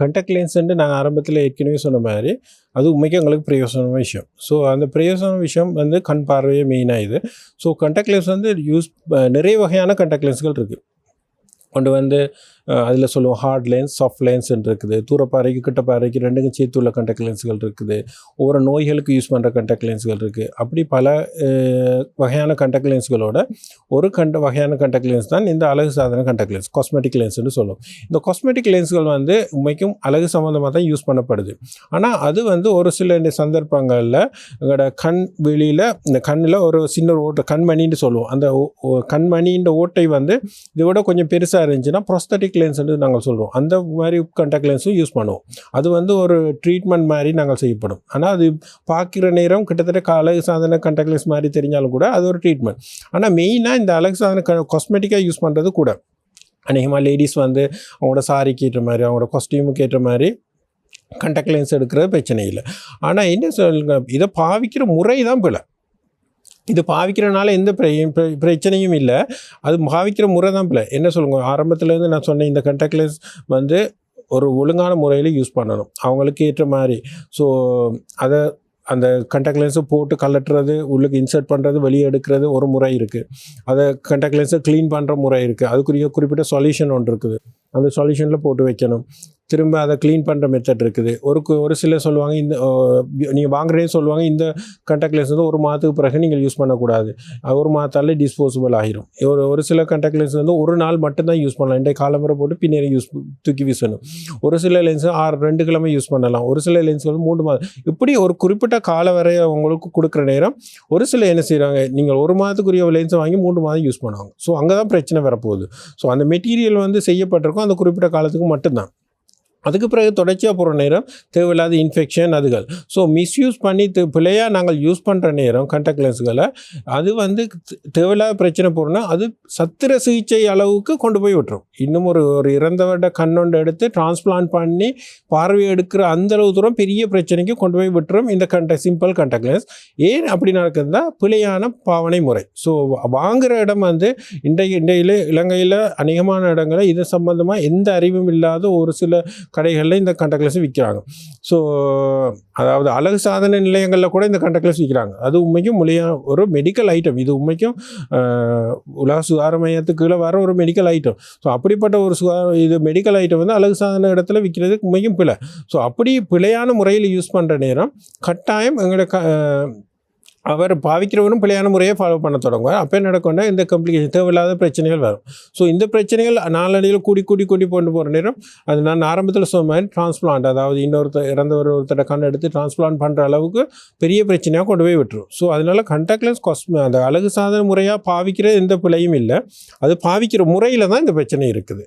Conduct லென்ஸ்ன்ட்டு நாங்கள் ஆரம்பத்தில் ஏற்கனவே சொன்ன மாதிரி அது உண்மைக்கு எங்களுக்கு பிரயோசனமான விஷயம். ஸோ அந்த பிரயோசன விஷயம் வந்து கண் பார்வையே மெயினாக இது. ஸோ கண்டக்ட் லென்ஸ் வந்து யூஸ் நிறைய வகையான கண்டக்ட் லென்ஸ்கள் இருக்குது கொண்டு வந்து அதில் சொல்லுவோம் ஹார்ட் லென்ஸ் சாஃப்ட் லென்ஸ்ன்னு இருக்குது. தூரப்பாறைக்கு கிட்டப்பாறைக்கு ரெண்டுக்கும் சேர்த்து உள்ள கண்டக்ட் லென்ஸ்கள் இருக்குது. ஒவ்வொரு நோய்களுக்கு யூஸ் பண்ணுற கண்டக்ட் லென்ஸ்கள் இருக்குது அப்படி பல வகையான கண்டக்ட் லென்ஸ்களோட ஒரு கண்ட வகையான கண்டக்ட் லென்ஸ் தான் இந்த அழகு சாதன கண்டக்ட் லென்ஸ் காஸ்மெட்டிக் லென்ஸ்னு சொல்லுவோம் இந்த காஸ்மெட்டிக் லென்ஸ்கள் வந்து உண்மைக்கும் அழகு சம்மந்தமாக தான் யூஸ் பண்ணப்படுது. ஆனால் அது வந்து ஒரு சில இந்த சந்தர்ப்பங்களில் எங்களோட கண் வெளியில் இந்த கண்ணில் ஒரு சின்ன ஓட்டை கண்மணின்னு சொல்லுவோம். அந்த ஓ- ஓ- கண்மணின்ற ஓட்டை வந்து இதோட கொஞ்சம் பெருசாக இருந்துச்சுன்னா ப்ரொஸ்தட்டிக் லென்ஸ்ன்னு நாங்கள் சொல்கிறோம் அந்த மாதிரி கண்டாக்ட் லென்ஸும் யூஸ் பண்ணுவோம். அது வந்து ஒரு ட்ரீட்மெண்ட் மாதிரி நாங்கள் செய்யப்படும். ஆனால் அது பார்க்குற நேரம் கிட்டத்தட்ட க- அழகு சாதன கண்டாக்ட் லென்ஸ் மாதிரி தெரிஞ்சாலும் கூட அது ஒரு ட்ரீட்மெண்ட் ஆனால் மெயினாக இந்த அழகு சாதன க காஸ்மெட்டிக்காக யூஸ் பண்ணுறது கூட. அநேகமாக லேடிஸ் வந்து அவங்களோட சாரிக்கு ஏற்ற மாதிரி அவங்களோட காஸ்டியூமுக்கு ஏற்ற மாதிரி கண்டாக்ட் லென்ஸ் எடுக்கிறது பிரச்சனை இல்லை. ஆனால் என்ன சொல்லுங்க இதை பாவிக்கிற முறை தான் பிள்ளை இது பாவிக்கிறனால எந்த பிர- பிர- பிரச்சனையும் இல்லை. அது பாவிக்கிற முறை தான் பிள்ளை. என்ன சொல்லுங்க? ஆரம்பத்துலேருந்து நான் சொன்னேன் இந்த கண்டாக்ட் லென்ஸ் வந்து ஒரு ஒழுங்கான முறையில் யூஸ் பண்ணணும். அவங்களுக்கு ஏற்ற மாதிரி. ஸோ அதை அந்த கண்டாக்ட் லென்ஸை போட்டு கலட்டுறது உள்ளுக்கு இன்சர்ட் பண்ணுறது வெளியே எடுக்கிறது ஒரு முறை இருக்குது அதை கண்டாக்ட் லென்ஸை க்ளீன் பண்ணுற முறை இருக்குது அதுக்குரிய குறிப்பிட்ட சொல்யூஷன் ஒன்று இருக்குது. அந்த சொல்யூஷனில் போட்டு வைக்கணும். திரும்ப அதை க்ளீன் பண்ணுற மெத்தட் இருக்குது. ஒரு கு- ஒரு சிலர் சொல்லுவாங்க இந்த நீங்கள் வாங்குறதே சொல்லுவாங்க இந்த கண்டக்ட் லென்ஸ் வந்து ஒரு மாதத்துக்கு பிறகு நீங்கள் யூஸ் பண்ணக்கூடாது. ஒரு மாதத்தாலே டிஸ்போசபிள் ஆகிரும். ஒரு ஒரு சில கண்டக்ட் லென்ஸ் வந்து ஒரு நாள் மட்டும்தான் யூஸ் பண்ணலாம். இன்றைய காலம்பரை போட்டு பின்னாடி யூஸ் தூக்கி வீசணும். ஒரு சில லென்ஸு ஆறு ரெண்டு கிழமை யூஸ் பண்ணலாம். ஒரு சில லென்ஸ்கள் மூணு மாதம் இப்படி ஒரு குறிப்பிட்ட கால வரை அவங்களுக்கு கொடுக்குற நேரம் ஒரு சில என்ன செய்கிறாங்க நீங்கள் ஒரு மாதத்துக்குரிய லென்ஸை வாங்கி மூணு மாதம் யூஸ் பண்ணுவாங்க. ஸோ அங்கே தான் பிரச்சனை வரப்போகுது. ஸோ அந்த மெட்டீரியல் வந்து செய்யப்பட்டிருக்கும். அந்த குறிப்பிட்ட காலத்துக்கு மட்டும்தான். அதுக்கு பிறகு தொடர்ச்சியாக போகிற நேரம் தேவையில்லாத இன்ஃபெக்ஷன் அதுகள். ஸோ மிஸ்யூஸ் பண்ணி பிள்ளையாக பிழையாக நாங்கள் யூஸ் பண்ணுற நேரம் கண்டக்ட் லென்ஸுகளை அது வந்து தேவையில்லாத பிரச்சனை போகிறோன்னா அது சத்திர சிகிச்சை அளவுக்கு கொண்டு போய் விட்டுரும். இன்னும் ஒரு ஒரு இறந்தவட கண்ணொண்டு எடுத்து டிரான்ஸ்பிளான்ட் பண்ணி பார்வை எடுக்கிற அந்தளவு தூரம் பெரிய பிரச்சனைக்கு கொண்டு போய் விட்டுரும் இந்த கண்ட சிம்பிள் கண்டக்ட் லென்ஸ் ஏன் அப்படி நடக்குதுன்னா பிழையான பாவனை முறை. ஸோ வாங்குகிற இடம் வந்து இன்றைய இன்றையில இலங்கையில் அநேகமான இடங்களில் இது சம்மந்தமாக எந்த அறிவும் இல்லாத ஒரு சில கடைகளில் இந்த கண்டாக்ட் லென்ஸ் விற்கிறாங்க ஸோ அதாவது அழகு சாதன நிலையங்களில் கூட இந்த கண்டாக்ட் லென்ஸ் விற்கிறாங்க அது உண்மைக்கும் மொழியா ஒரு மெடிக்கல் ஐட்டம் இது உண்மைக்கும் உலக சுகாதார மையத்துக்கு கீழே வர ஒரு மெடிக்கல் ஐட்டம் ஸோ அப்படிப்பட்ட ஒரு சுகாதார இது மெடிக்கல் ஐட்டம் வந்து அழகு சாதன இடத்துல விற்கிறது உண்மைக்கும் பிழை. ஸோ அப்படி பிழையான முறையில் யூஸ் பண்ணுற நேரம் கட்டாயம் எங்களோட க அவர் பாவிக்கிறவரும் பிழையான முறையை ஃபாலோ பண்ண தொடங்குவார். அப்போ என்ன நடக்கும்னா இந்த கம்ப்ளிகேஷன் தேவையில்லாத பிரச்சனைகள் வரும். ஸோ இந்த பிரச்சனைகள் நாளடியில் கூடி கூடி கூடி கொண்டு போகிற நேரம் அது நான் ஆரம்பத்தில் சொன்ன மாதிரி டிரான்ஸ்பிளான்ட் அதாவது இன்னொருத்தர் இறந்தவர் ஒருத்தர கண் எடுத்து டிரான்ஸ்பிளான்ட் பண்ணுற அளவுக்கு பெரிய பிரச்சனையாக கொண்டு போய் விட்டுரும். ஸோ அதனால கண்டாக்ட் லென்ஸ் அந்த அழகு சாதன முறையாக பாவிக்கிற எந்த பிழையும் இல்லை. அது பாவிக்கிற முறையில் தான் இந்த பிரச்சனை இருக்குது.